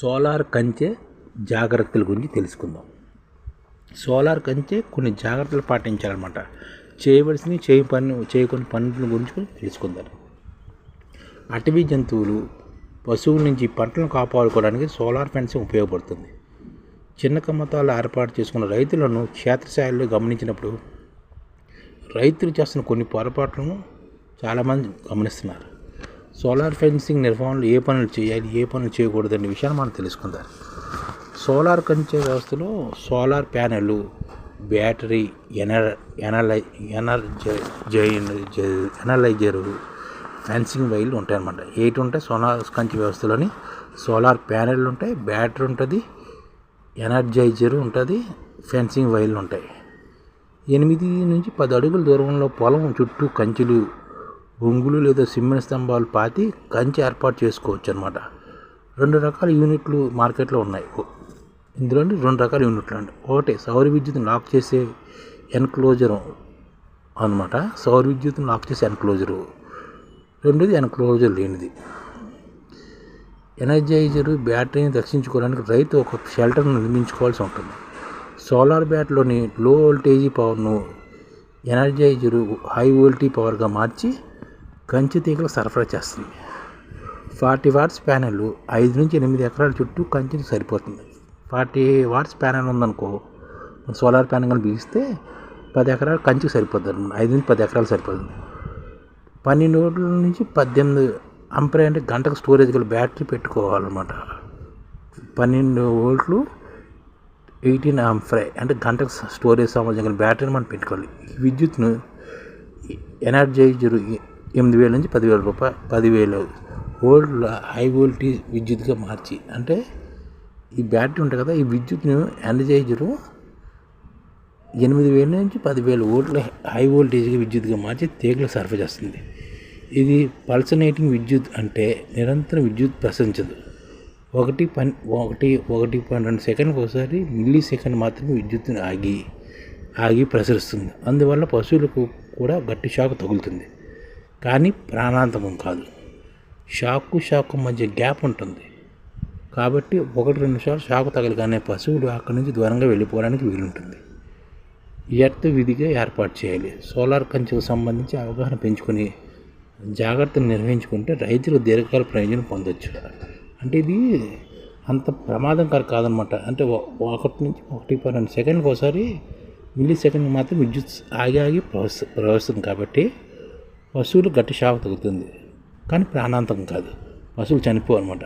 Solar కంచె జాగ్రత్తల గురించి తెలుసుకుందాం. సోలార్ కంచె కొన్ని జాగ్రత్తలు పాటించాలన్నమాట. చేయవలసినవి చేయ పని చేయకొని పనుల గురించి తెలుసుకుందాం. అటవీ జంతువులు పశువుల నుంచి పంటలను కాపాడుకోవడానికి సోలార్ ఫెన్సింగ్ ఉపయోగపడుతుంది. చిన్న కమ్మతాలు ఏర్పాటు చేసుకున్న రైతులను క్షేత్రస్థాయిలో గమనించినప్పుడు రైతులు చేస్తున్న కొన్ని పొరపాట్లను చాలామంది గమనిస్తున్నారు. సోలార్ ఫెన్సింగ్ నిర్వహణలో ఏ పనులు చేయాలి ఏ పనులు చేయకూడదు అనే విషయాన్ని మనం తెలుసుకుందాం. సోలార్ కంచే వ్యవస్థలో సోలార్ ప్యానెల్ బ్యాటరీ ఎనర్ ఎనలై ఎనర్జై ఎనలైజరు ఫెన్సింగ్ వైర్లు ఉంటాయన్నమాట. ఎయిట్ ఉంటాయి? సోలార్ కంచె వ్యవస్థలోని సోలార్ ప్యానెల్ ఉంటాయి బ్యాటరీ ఉంటుంది ఎనర్జైజర్ ఉంటుంది ఫెన్సింగ్ వైర్లు ఉంటాయి. ఎనిమిది నుంచి పది అడుగుల దూరంలో పొలం చుట్టూ కంచెలు ఒంగులు లేదా సిమెంట్ స్తంభాలు పాతి కంచె ఏర్పాటు చేసుకోవచ్చు అనమాట రెండు రకాల యూనిట్లు మార్కెట్లో ఉన్నాయి. ఇందులో రెండు రకాల యూనిట్లు అండి. ఒకటి సౌర విద్యుత్తును లాక్ చేసే ఎన్క్లోజరు అనమాట సౌర విద్యుత్తును లాక్ చేసే ఎన్క్లోజరు. రెండోది ఎన్క్లోజర్ లేనిది. ఎనర్జైజరు బ్యాటరీని రక్షించుకోవడానికి రైతు ఒక షెల్టర్ను నిర్మించుకోవాల్సి ఉంటుంది. సోలార్ బ్యాట్లోని లో వోల్టేజీ పవర్ను ఎనర్జైజరు హై వోల్టేజ్ పవర్గా మార్చి కంచి తీగలు సరఫరా చేస్తుంది ఫార్టీ వాట్స్ ప్యానెల్ ఐదు నుంచి ఎనిమిది ఎకరాల చుట్టూ కంచెకి సరిపోతుంది. ఫార్టీ వాట్స్ ప్యానెల్ ఉందనుకో సోలార్ ప్యానెల్ కానీ బిగిస్తే పది ఎకరాలు కంచికి సరిపోతుంది ఐదు నుంచి పది ఎకరాలు సరిపోతుంది. పన్నెండు వోల్ట్ల నుంచి పద్దెనిమిది అంపరే అంటే గంటకు స్టోరేజ్ గల బ్యాటరీ పెట్టుకోవాలన్నమాట. పన్నెండు వోల్ట్లు ఎయిటీన్ అంఫ్రై అంటే గంటకు స్టోరేజ్ సామర్థ్యం గల బ్యాటరీని మనం పెట్టుకోవాలి. ఈ విద్యుత్ను ఎనర్జైజర్ ఎనిమిది వేల నుంచి పదివేల రూపాయలు పదివేలు. ఓల్డ్ హై వోల్టేజ్ విద్యుత్గా మార్చి అంటే ఈ బ్యాటరీ ఉంటుంది కదా ఈ విద్యుత్ను ఎనర్జైజరు ఎనిమిది వేల నుంచి పదివేల ఓట్ల హై వోల్టేజ్గా విద్యుత్గా మార్చి తీగలు సరఫరా చేస్తుంది. ఇది పల్సనేటింగ్ విద్యుత్ అంటే నిరంతరం విద్యుత్ ప్రసరించదు. ఒకటి పన్ ఒకటి ఒకటి పన్నెండు సెకండ్కి ఒకసారి మిల్లీ సెకండ్ మాత్రమే విద్యుత్తుని ఆగి ఆగి ప్రసరిస్తుంది. అందువల్ల పశువులకు కూడా గట్టి షాక్ తగులుతుంది. కానీ ప్రాణాంతకం కాదు. షాకు షాకు మధ్య గ్యాప్ ఉంటుంది. కాబట్టి ఒకటి రెండు నిమిషాలు షాకు తగలగానే పశువులు అక్కడి నుంచి దూరంగా వెళ్ళిపోవడానికి వీలుంటుంది. ఎర్త్ విధిగా ఏర్పాటు చేయాలి. సోలార్ కంచెకు సంబంధించి అవగాహన పెంచుకొని జాగ్రత్తలు నిర్వహించుకుంటే రైతులు దీర్ఘకాల ప్రయోజనం పొందొచ్చు. అంటే ఇది అంత ప్రమాదంకర కాదనమాట. అంటే ఒకటి నుంచి ఒకటి పన్నెండు సెకండ్కి ఒకసారి మిల్లీ సెకండ్కి మాత్రం విద్యుత్ ఆగి ఆగి ప్రవహి ప్రవహిస్తుంది కాబట్టి పశువులు గట్టి షాక్ తగ్గుతుంది కానీ ప్రాణాంతకం కాదు. పశువులు చనిపోవు అనమాట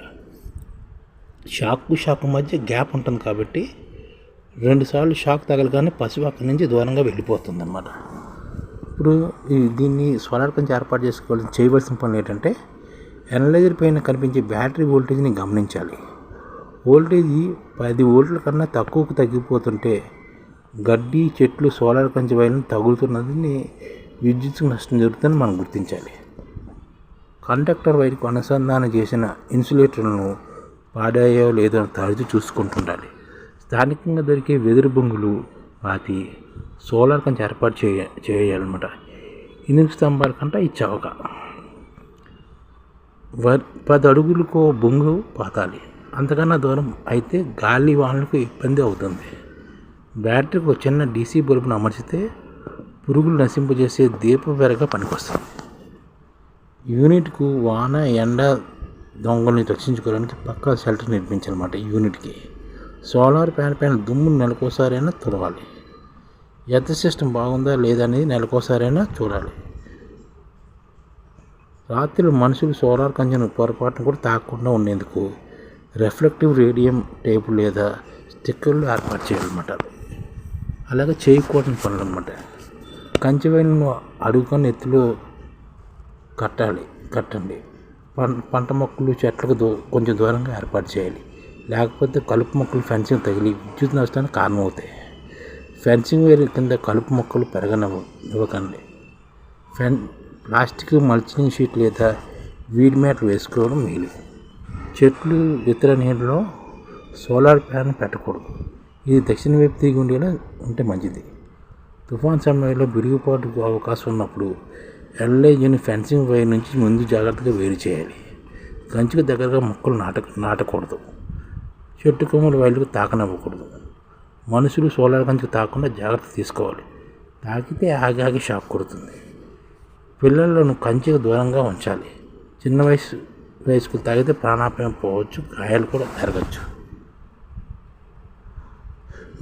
షాక్ షాక్ మధ్య గ్యాప్ ఉంటుంది కాబట్టి రెండుసార్లు షాక్ తగలగానే పశువు అక్కడి నుంచి దూరంగా వెళ్ళిపోతుంది అనమాట ఇప్పుడు దీన్ని సోలార్ కంచి ఏర్పాటు చేసుకోవాల్సి చేయవలసిన పనులు ఏంటంటే ఎనలైజర్ పైన కనిపించే బ్యాటరీ వోల్టేజ్ని గమనించాలి. వోల్టేజ్ పది వోల్ట్ల కన్నా తక్కువకు తగ్గిపోతుంటే గడ్డి చెట్లు సోలార్ కంచి వైర్లను తగులుతున్నదని విద్యుత్ నష్టం జరుగుతుందని మనం గుర్తించాలి. కండక్టర్ వైర్కు అనుసంధానం చేసిన ఇన్సులేటర్లను పాడాయో లేదో తరచు చూసుకుంటుండాలి. స్థానికంగా దొరికే వెదురు బొంగులు పాతి సోలార్ కంచి ఏర్పాటు చేయ చేయాలన్నమాట. ఇనుము స్తంభాల కంటే ఈ చవక పది అడుగులకు బొంగు పాతాలి. అంతకన్నా దూరం అయితే గాలి వానలకు ఇబ్బంది అవుతుంది. బ్యాటరీకి ఒక చిన్న డీసీ బల్బును అమర్చితే పురుగులు నశింపజేసే దీపవెరగా పనికొస్తుంది. యూనిట్కు వాన ఎండ దొంగల్ని రక్షించుకోవడానికి పక్కా షెల్టర్ నిర్మించాలన్నమాట యూనిట్కి. సోలార్ ప్యాన్ పైన దుమ్ము నెలకోసారైనా తుడవాలి. ఎర్త్ సిస్టమ్ బాగుందా లేదా అనేది నెలకోసారైనా చూడాలి. రాత్రి మనుషులు సోలార్ కంచెను పొరపాటును కూడా తాకకుండా ఉండేందుకు రిఫ్లెక్టివ్ రేడియం టేపు లేదా స్టిక్కర్లు ఏర్పాటు చేయాలన్నమాట. అలాగే చేయకూడని పనులు అనమాట కంచె వైర్లను అడుగుకొని ఎత్తులో కట్టాలి కట్టండి. పంట మొక్కలు చెట్లకు దూ కొంచెం దూరంగా ఏర్పాటు చేయాలి. లేకపోతే కలుపు మొక్కలు ఫెన్సింగ్ తగిలి విద్యుత్ నష్టానికి కారణమవుతాయి. ఫెన్సింగ్ వేరు కింద కలుపు మొక్కలు పెరగనవ్వ ఇవ్వకండి. ఫెన్ ప్లాస్టిక్ మల్చింగ్ షీట్ లేదా వీడ్ మ్యాట్ వేసుకోవడం మేలు. చెట్లు ఇతర నీళ్ళలో సోలార్ ప్యాన్ పెట్టకూడదు. ఇది దక్షిణ వైపు తిరిగి ఉండేలా ఉంటే మంచిది. తుఫాన్ సమయంలో విరిగిపాటు అవకాశం ఉన్నప్పుడు ఎల్ఐజీని ఫెన్సింగ్ వైర్ నుంచి ముందు జాగ్రత్తగా వేరు చేయాలి. కంచికి దగ్గరగా మొక్కలు నాట నాటకూడదు. చెట్టు కొమ్మలు వైర్లకు తాకనివ్వకూడదు. మనుషులు సోలార్ కంచికి తాకుండా జాగ్రత్త తీసుకోవాలి. తాకితే ఆగాగి షాక్ కొడుతుంది. పిల్లలను కంచెకు దూరంగా ఉంచాలి. చిన్న వయసు వయసుకు తాగితే ప్రాణాపాయం పోవచ్చు గాయాలు కూడా జరగచ్చు.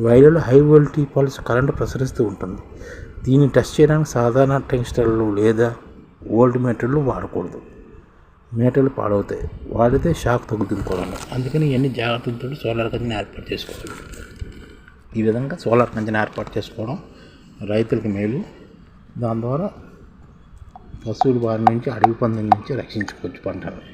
వైర్లలో హై వోల్టేజ్ పల్స్ కరెంటు ప్రసరిస్తూ ఉంటుంది. దీన్ని టెస్ట్ చేయడానికి సాధారణ టెంగ్స్టర్లు లేదా ఓల్డ్ మీటర్లు వాడకూడదు. మీటర్లు పాడవుతాయి. వాడితే షాక్ తగ్గుతుంది కూడా. అందుకని ఇవన్నీ జాగ్రత్తలతో సోలార్ కంచెని ఏర్పాటు చేసుకోవాలి. ఈ విధంగా సోలార్ కంచెని ఏర్పాటు చేసుకోవడం రైతులకు మేలు. దాని ద్వారా పశువుల బారి నుంచి అడవి పందుల నుంచి రక్షించుకోవచ్చు పంటను.